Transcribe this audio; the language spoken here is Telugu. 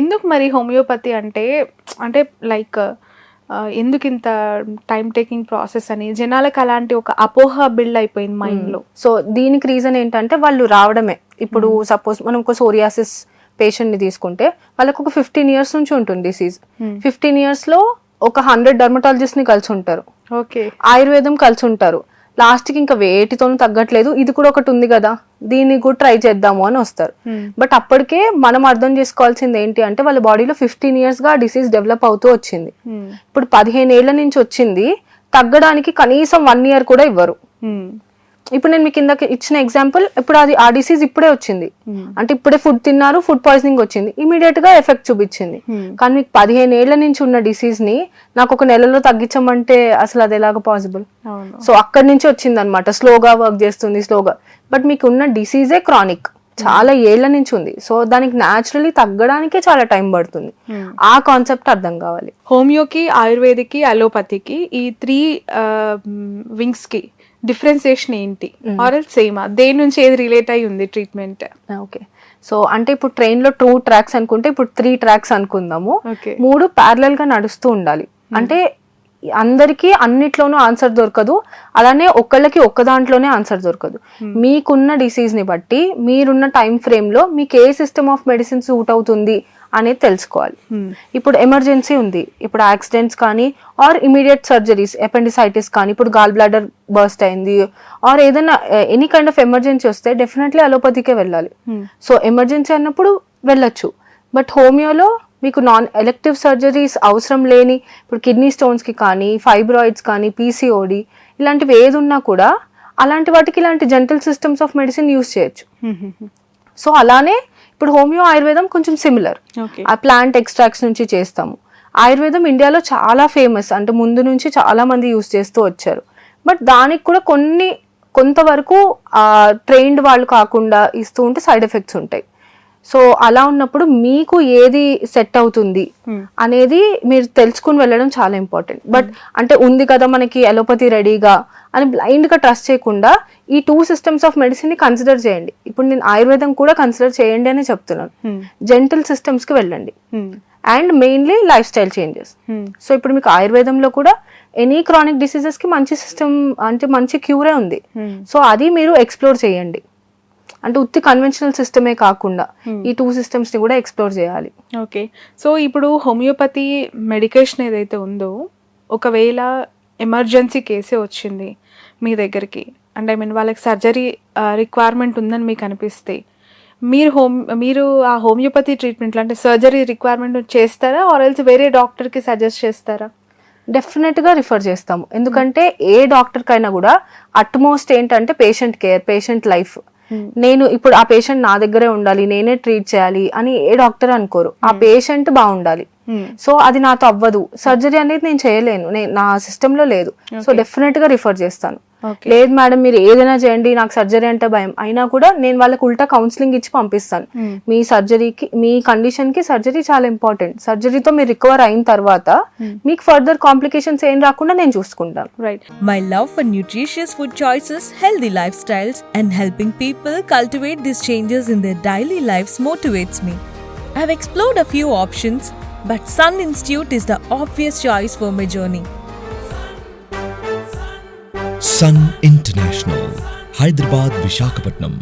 ఎందుకు మరి హోమియోపతి అంటే అంటే లైక్ ఎందుకు ఇంత టైం టేకింగ్ ప్రాసెస్ అని? జనాలకు అలాంటి ఒక అపోహ బిల్డ్ అయిపోయింది మైండ్లో సో దీనికి రీజన్ ఏంటంటే వాళ్ళు రావడమే. ఇప్పుడు సపోజ్ మనం ఒక సోరియాసిస్ పేషెంట్ని తీసుకుంటే వాళ్ళకు ఒక ఫిఫ్టీన్ ఇయర్స్ నుంచి ఉంటుంది డిసీజ్ ఫిఫ్టీన్ ఇయర్స్లో ఒక హండ్రెడ్ డర్మటాలజిస్ట్ని కలిసి ఉంటారు. ఓకే ఆయుర్వేదం కలిసి ఉంటారు. లాస్ట్కి ఇంకా వేటితోనూ తగ్గట్లేదు. ఇది కూడా ఒకటి ఉంది కదా. దీన్ని కూడా ట్రై చేద్దాము అని వస్తారు. బట్ అప్పటికే మనం అర్థం చేసుకోవాల్సింది ఏంటి అంటే వాళ్ళ బాడీలో ఫిఫ్టీన్ ఇయర్స్గా డిసీజ్ డెవలప్ అవుతూ వచ్చింది. ఇప్పుడు పదిహేను ఏళ్ళ నుంచి వచ్చింది. తగ్గడానికి కనీసం వన్ ఇయర్ కూడా ఇవ్వరు. ఇప్పుడు నేను మీకు కిందకి ఇచ్చిన ఎగ్జాంపుల్ ఇప్పుడు అది ఆ డిసీజ్ ఇప్పుడే వచ్చింది. అంటే ఇప్పుడే ఫుడ్ తిన్నారు ఫుడ్ పాయిజనింగ్ వచ్చింది. ఇమీడియట్గా ఎఫెక్ట్ చూపించింది. కానీ మీకు పదిహేను ఏళ్ళ నుంచి ఉన్న డిసీజ్ని నాకు ఒక నెలలో తగ్గించమంటే అసలు అది ఎలాగ పాసిబుల్ సో అక్కడి నుంచి వచ్చింది అనమాట స్లోగా వర్క్ చేస్తుంది స్లోగా బట్ మీకు ఉన్న డిసీజే క్రానిక్ చాలా ఏళ్ళ నుంచి ఉంది. సో దానికి న్యాచురలీ తగ్గడానికే చాలా టైం పడుతుంది. ఆ కాన్సెప్ట్ అర్థం కావాలి. హోమియోకి ఆయుర్వేదిక్కి అలోపతికి ఈ త్రీ వింగ్స్కి డిఫరెన్సియేషన్ ఏంటి? ఆర్ సేమా దేని నుంచి ఏది రిలేట్ అయి ఉంది ట్రీట్మెంట్? ఓకే. సో అంటే ఇప్పుడు ట్రైన్లో టూ ట్రాక్స్ అనుకుంటే ఇప్పుడు త్రీ ట్రాక్స్ అనుకుందాము. మూడు ప్యారలల్గా నడుస్తూ ఉండాలి. అంటే అందరికీ అన్నిట్లోనూ ఆన్సర్ దొరకదు. అలానే ఒక్కళ్ళకి ఒక్క దాంట్లోనే ఆన్సర్ దొరకదు. మీకున్న డిసీజ్ని బట్టి మీరున్న టైం ఫ్రేమ్లో మీకు ఏ సిస్టమ్ ఆఫ్ మెడిసిన్ సూట్ అవుతుంది అనేది తెలుసుకోవాలి. ఇప్పుడు ఎమర్జెన్సీ ఉంది. ఇప్పుడు యాక్సిడెంట్స్ కానీ ఆర్ ఇమీడియట్ సర్జరీస్ ఎపెండిసైటిస్ కానీ ఇప్పుడు గాల్ బ్లాడర్ బర్స్ట్ అయింది ఆర్ ఏదైనా ఎనీ కైండ్ ఆఫ్ ఎమర్జెన్సీ వస్తే డెఫినెట్లీ అలోపతికే వెళ్ళాలి. సో ఎమర్జెన్సీ అన్నప్పుడు వెళ్ళొచ్చు. బట్ హోమియోలో మీకు నాన్ ఎలెక్టివ్ సర్జరీస్ అవసరం లేని ఇప్పుడు కిడ్నీ స్టోన్స్కి కానీ ఫైబ్రాయిడ్స్ కానీ పీసీఓడి ఇలాంటివి ఏది ఉన్నా కూడా అలాంటి వాటికి ఇలాంటి gentle systems of medicine use చేయొచ్చు. సో అలానే ఇప్పుడు హోమియో ఆయుర్వేదం కొంచెం సిమిలర్ ఆ ప్లాంట్ ఎక్స్ట్రాక్ట్స్ నుంచి చేస్తాము. ఆయుర్వేదం ఇండియాలో చాలా ఫేమస్ అంటే ముందు నుంచి చాలా మంది యూస్ చేస్తూ వచ్చారు. బట్ దానికి కూడా కొన్ని కొంతవరకు ట్రైన్డ్ వాళ్ళు కాకుండా ఇస్తూ ఉంటే సైడ్ ఎఫెక్ట్స్ ఉంటాయి. సో అలా ఉన్నప్పుడు మీకు ఏది సెట్ అవుతుంది అనేది మీరు తెలుసుకుని వెళ్ళడం చాలా ఇంపార్టెంట్. బట్ అంటే ఉంది కదా మనకి అలోపతి రెడీగా అని బ్లైండ్గా ట్రస్ట్ చేయకుండా ఈ టూ సిస్టమ్స్ ఆఫ్ మెడిసిన్ని కన్సిడర్ చేయండి. ఇప్పుడు నేను ఆయుర్వేదం కూడా కన్సిడర్ చేయండి అని చెప్తున్నాను. జెంటల్ సిస్టమ్స్కి వెళ్ళండి. And mainly life style changes so ఇప్పుడు మీకు ఆయుర్వేదంలో కూడా ఎనీ క్రానిక్ డిసీజెస్కి మంచి సిస్టమ్ అంటే మంచి క్యూరే ఉంది. సో అది మీరు ఎక్స్ప్లోర్ చేయండి. అంటే ఉత్తి కన్వెన్షనల్ సిస్టమే కాకుండా ఈ టూ సిస్టమ్స్ని కూడా ఎక్స్ప్లోర్ చేయాలి. ఓకే సో ఇప్పుడు హోమియోపతి మెడికేషన్ ఏదైతే ఉందో ఒకవేళ ఎమర్జెన్సీ కేసే వచ్చింది మీ దగ్గరికి అంటే ఐ మీన్ వాళ్ళకి సర్జరీ రిక్వైర్మెంట్ ఉందని మీకు అనిపిస్తే మీరు హోమ్ మీరు ఆ హోమియోపతి ట్రీట్మెంట్లో అంటే సర్జరీ రిక్వైర్మెంట్ చేస్తారా ఆర్ ఎల్స్ వేరే డాక్టర్కి సజెస్ట్ చేస్తారా? డెఫినెట్గా రిఫర్ చేస్తాము. ఎందుకంటే ఏ డాక్టర్ కైనా కూడా అట్మోస్ట్ ఏంటంటే పేషెంట్ కేర్ పేషెంట్ లైఫ్ నేను ఇప్పుడు ఆ పేషెంట్ నా దగ్గరే ఉండాలి నేనే ట్రీట్ చేయాలి అని ఏ డాక్టర్ అనుకోరు. ఆ పేషెంట్ బాగుండాలి. సో అది నాతో అవ్వదు. సర్జరీ అనేది నేను చేయలేను. నేను నా సిస్టమ్లో లేదు. సో డెఫినెట్గా రిఫర్ చేస్తాను. లేదు మేడం మీరు ఏదైనా చేయండి నాకు సర్జరీ అంటే భయం. అయినా కూడా నేను వాళ్ళకి ఉల్టా కౌన్సిలింగ్ ఇచ్చి పంపిస్తాను. Hmm. మీ సర్జరీకి మీ కండిషన్కి సర్జరీ చాలా ఇంపార్టెంట్ సర్జరీతో మీరు రికవర్ అయిన తర్వాత hmm. మీకు ఫర్దర్ కాంప్లికేషన్స్ ఏం రాకుండా నేను చూసుకుంటాను. Right my love for nutritious food choices healthy life styles and helping people cultivate this changes in their daily life motivates me I have explored a options but Sun Institute is the obvious choice for my journey sun international Hyderabad Visakhapatnam